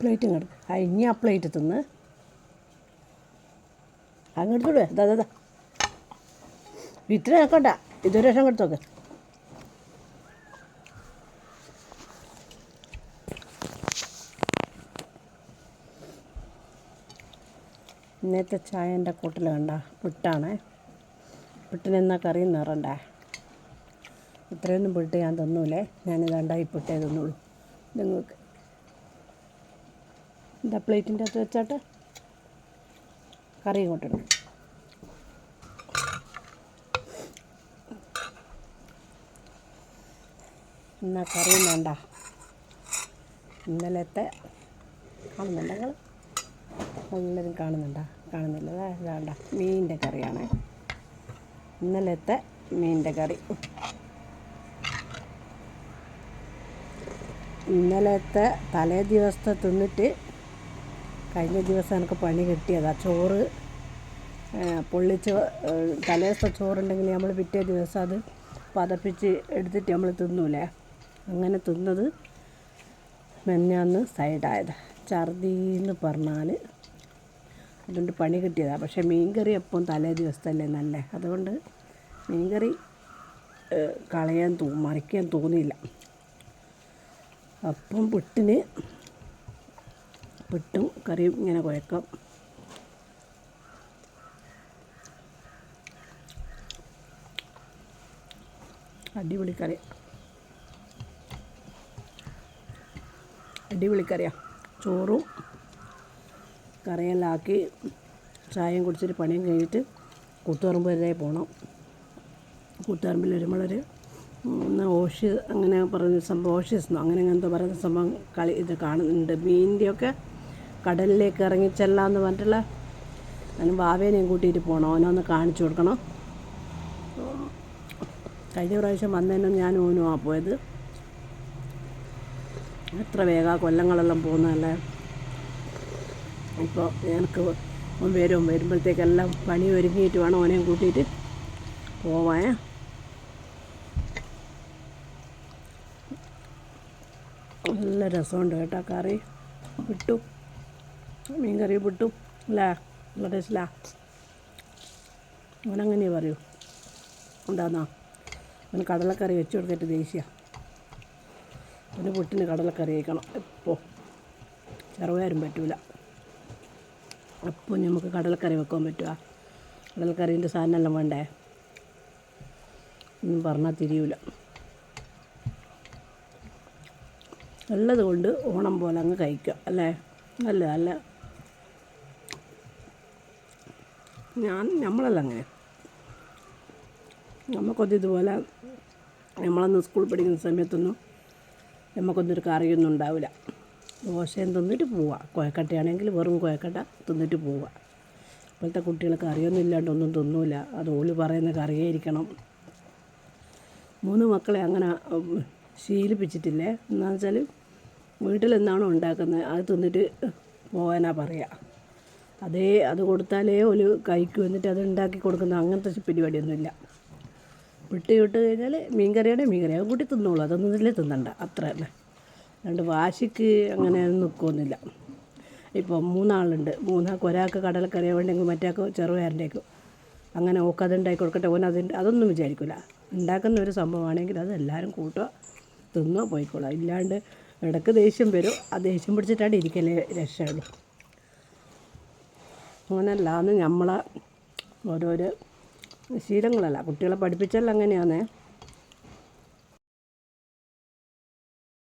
Plate ഇങ്ങോട്ട് ആ ഇനി ആ പ്ലേറ്റ് തിന്ന്. അങ്ങോട്ട് ഇതാ ഇതാ, ഇതാ ഇത്ര നോക്കണ്ട ഇതൊരു ലക്ഷം കൊടുത്തോക്ക് ഇന്നത്തെ ചായന്റെ കൂട്ടിൽ കണ്ട പുട്ടാണേ. പുട്ടിനെന്നാ കറി നിറണ്ടേ. ഇത്രയൊന്നും പുട്ട് ഞാൻ തന്നൂലേ. ഞാനിതാണ്ട ഈ പുട്ടേ തന്നുള്ളൂ. നിങ്ങൾക്ക് എന്താ പ്ലേറ്റിന്റെ അകത്ത് വെച്ചാട്ട് കറി ഇങ്ങോട്ടിടും എന്നാ കറി വേണ്ട. ഇന്നലത്തെ കാണുന്നുണ്ടെങ്കിൽ എല്ലാവരും കാണുന്നുണ്ടോ? കാണുന്നില്ല. വേണ്ട മീനിന്റെ കറിയാണ്. ഇന്നലത്തെ മീനിന്റെ കറി. ഇന്നലത്തെ തലേ ദിവസത്തെ തിന്നിട്ട് കഴിഞ്ഞ ദിവസം എനിക്ക് പണി കിട്ടിയതാ. ചോറ് പൊള്ളിച്ച് തലേദിവസത്തെ ചോറുണ്ടെങ്കിൽ നമ്മൾ പിറ്റേ ദിവസം അത് പതപ്പിച്ച് എടുത്തിട്ട് നമ്മൾ തിന്നൂലേ? അങ്ങനെ തിന്നത് മെഞ്ഞാന്ന് സൈഡായത്. ഛർദി എന്ന് പറഞ്ഞാൽ അതുകൊണ്ട് പണി കിട്ടിയതാണ് പക്ഷേ മീൻകറി എപ്പം തലേ ദിവസത്തല്ലേ നല്ലേ? അതുകൊണ്ട് മീൻകറി കളയാൻ തോ മറിക്കാൻ തോന്നിയില്ല. അപ്പം പുട്ടിന് പുട്ടും കറി ഇങ്ങനെ കുഴക്കാം. അടിപൊളി കറി. അടിപൊളി കറിയാ. ചോറും കറിയെല്ലാം ആക്കി ചായയും കുടിച്ചിട്ട് പണിയും കഴിഞ്ഞിട്ട് കൂത്തുപറമ്പ് വരെ പോകണം കൂത്തുപറമ്പിൽ വരുമ്പോഴൊരു ഓഷി അങ്ങനെ പറയുന്ന സംഭവം ഓഷ്യസ്ന്നോ അങ്ങനെ അങ്ങനത്തെ പറയുന്ന സംഭവം കളി ഇത് കാണുന്നുണ്ട്. മീനിന്റെയൊക്കെ കടലിലേക്ക് ഇറങ്ങി ചെല്ലാന്ന് പറഞ്ഞിട്ടുള്ള അതിന് ബാവേനെയും കൂട്ടിയിട്ട് പോകണം ഓനൊന്ന് കാണിച്ചു കൊടുക്കണം. കഴിഞ്ഞ പ്രാവശ്യം വന്നതിനും ഞാൻ ഓനും ആ പോയത്. എത്ര വേഗ കൊല്ലങ്ങളെല്ലാം പോകുന്നതല്ലേ? ഇപ്പോൾ എനിക്ക് വരും വരുമ്പോഴത്തേക്കെല്ലാം പണി ഒരുങ്ങിയിട്ട് വേണം ഓനെയും കൂട്ടിയിട്ട് പോവാൻ. നല്ല രസമുണ്ട് കേട്ടോ കറി. വിട്ടു. മീൻ കറി പൊട്ടും അല്ലേ നല്ല ടേസ്റ്റിലാ അവനങ്ങനെ പറയൂ. എന്താന്നാ? അവന് കടലക്കറി വെച്ച് കൊടുത്തിട്ട് ദേഷ്യ. അവന് പുട്ടിന് കടലക്കറി കഴിക്കണം എപ്പോൾ ചെറുപയറും പറ്റൂല. അപ്പോൾ നമുക്ക് കടലക്കറി വെക്കാൻ പറ്റുക കടലക്കറീന്റെ സാധനമെല്ലാം വേണ്ടേ? ഒന്നും പറഞ്ഞാൽ തിരിയൂല. ഉള്ളത് കൊണ്ട് ഓണം പോലെ അങ്ങ് കഴിക്കുക അല്ലേ? നല്ല അല്ല ഞാൻ നമ്മളല്ല അങ്ങനെ. നമുക്കൊന്നും ഇതുപോലെ നമ്മളന്ന് സ്കൂൾ പഠിക്കുന്ന സമയത്തൊന്നും നമുക്കൊന്നും ഒരു കറിയൊന്നും ഉണ്ടാവില്ല ദോശയും തിന്നിട്ട് പോവുക കോയക്കട്ടയാണെങ്കിൽ വെറും കോയക്കട്ട തിന്നിട്ട് പോവുക ഇപ്പോഴത്തെ കുട്ടികൾക്ക് കറിയൊന്നും ഇല്ലാണ്ട് ഒന്നും തിന്നൂല. അത് ഓൽ പറയുന്ന കറിയേ ഇരിക്കണം മൂന്ന് മക്കളെ അങ്ങനെ ശീലിപ്പിച്ചിട്ടില്ലേ? എന്നാന്ന് വെച്ചാൽ വീട്ടിലെന്താണോ ഉണ്ടാക്കുന്നത്? അത് തിന്നിട്ട് പോകാനാണ് പറയുക അതേ അത് കൊടുത്താലേ ഒരു കൈക്ക് എന്നിട്ട് അത് ഉണ്ടാക്കി കൊടുക്കുന്ന അങ്ങനത്തെ പരിപാടിയൊന്നുമില്ല. വിട്ട് വിട്ട് കഴിഞ്ഞാൽ മീൻ മീൻകറി. മീൻ കറി അത് കൂട്ടി തിന്നോളൂ. അതൊന്നും ഇതിൽ തിന്നണ്ട. അത്ര തന്നെ. അതുകൊണ്ട് വാശിക്ക് അങ്ങനെ നിൽക്കുമൊന്നുമില്ല ഇപ്പോൾ മൂന്നാളുണ്ട്. മൂന്നാൾക്ക് ഒരാൾക്ക് കടലക്കറിയാൻ വേണ്ടെങ്കിൽ മറ്റേക്ക് ചെറുപയറിന്റെക്കും അങ്ങനെ ഓക്ക് അത് ഉണ്ടാക്കി കൊടുക്കട്ടെ. ഓൻ അതിന്റെ അതൊന്നും വിചാരിക്കില്ല ഉണ്ടാക്കുന്ന ഒരു സംഭവമാണെങ്കിൽ അത് എല്ലാവരും കൂട്ടുക തിന്നോ പോയിക്കോളാം ഇല്ലാണ്ട് ഇടയ്ക്ക് ദേഷ്യം വരും. ആ ദേഷ്യം പിടിച്ചിട്ടാണ് ഇരിക്കലേ രക്ഷയുള്ളൂ അങ്ങനല്ലാന്ന് നമ്മളെ ഓരോരോ ശീലങ്ങളല്ല. കുട്ടികളെ പഠിപ്പിച്ചാൽ അങ്ങനെയാണേ